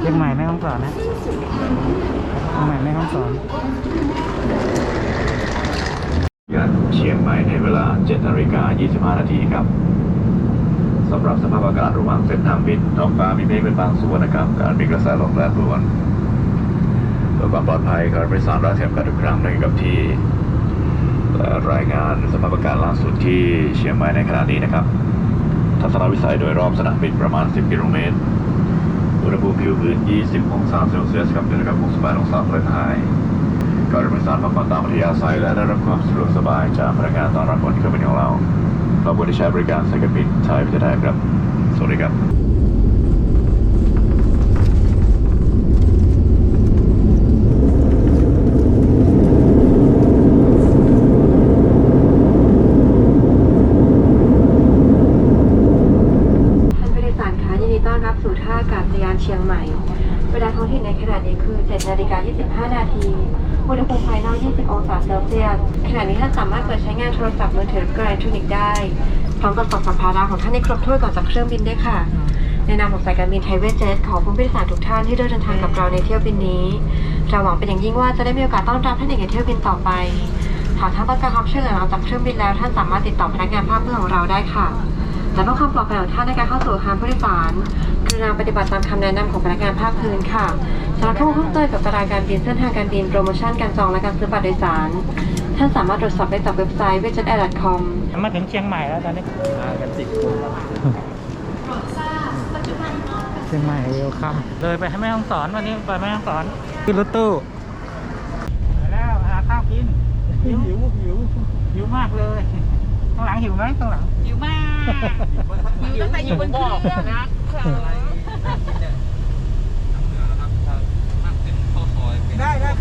เชียงใหม่ไม่ต้องสอนนะเชียงใหม่แม่ห้องสอนยานเชียงใหม่ในเวลา7นาฬิกา25 นาทีครับสำหรับสภาพอากาศระหว่างเส้นทางบินท้องฟ้ามีเมฆเป็นบางส่วนนะครับ การมีกระแสลมแรงรวนเพื่อความปลอดภัยการบริษัทรัฐเทียมกันทุกครั้งในกับที่รายงานสภาพอากาศล่าสุดที่เชียงใหม่ในขณะนี้นะครับ ทัศนวิสัยโดยรอบสนามบินประมาณ 10 กิโลเมตร อุณหภูมิผิวพื้น 20 องศาเซลเซียสครับเดือนกับ 68 องศาเฟรนไฮต์การบริษัทมาก่อนตามอัธยาศัยและได้รับความสะดวกสบายจากพนักงานต้อนรับบนเครื่องบินของเรา เราบคุณที่ใช้บริการสายการบินไทยพิเศษไทยครับ สวัสดีครับ ท่านผู้โดยสารคะยินดีต้อนรับสู่ท่านเชียงใหม่ เวลาท้องถิ่นในขณะนี้คือ 7 นาฬิกา 25 นาที อุณหภูมิภายนอก 20 องศาเซลเซียส ขณะนี้ท่านสามารถเปิดใช้งานโทรศัพท์มือถือและอิเล็กทรอนิกส์ได้ พร้อมกับฝากสัมภาระของท่านในครบถ้วนก่อนจากเครื่องบินด้วยค่ะ ในนามของสายการบินไทยเวสเจ็ตขอผู้โดยสารทุกท่านที่เดินทางกับเราในเที่ยวบินนี้ เราหวังเป็นอย่างยิ่งว่าจะได้มีโอกาสต้อนรับท่านอีกในเที่ยวบินต่อไปหากท่านต้องการความช่วยเหลือหลังจากเครื่องบินแล้วท่านสามารถติดต่อพนักงานภาคพื้นของเราได้ค่ะ และเพื่อความปลอดภัยของท่านในการเข้าสู่อาคารผู้โดยสารกรุณาปฏิบัติตามคำแนะนำของพนักงานภาคพื้นค่ะสำหรับข้อมูลเพิ่มเติมกับตารางการบินเส้นทางการบินโปรโมชั่นการจองและการซื้อบัตรโดยสาร ท่านสามารถตรวจสอบได้จากเว็บไซต์ www.air.com มาถึงเชียงใหม่แล้วตอนนี้มากันสิบคนเชียงใหม่เวลคัมเลยไปให้แม่ห้องสอนวันนี้ไปแม่ห้องสอนขึ้นรถตู้ไปแล้วหาข้าวกินหิวหิวหิวหิวมากเลยข้างหลังหิวไหมข้างหลังหิวมาก อยู่ตั้งแต่อยู่บนเครื่องนะ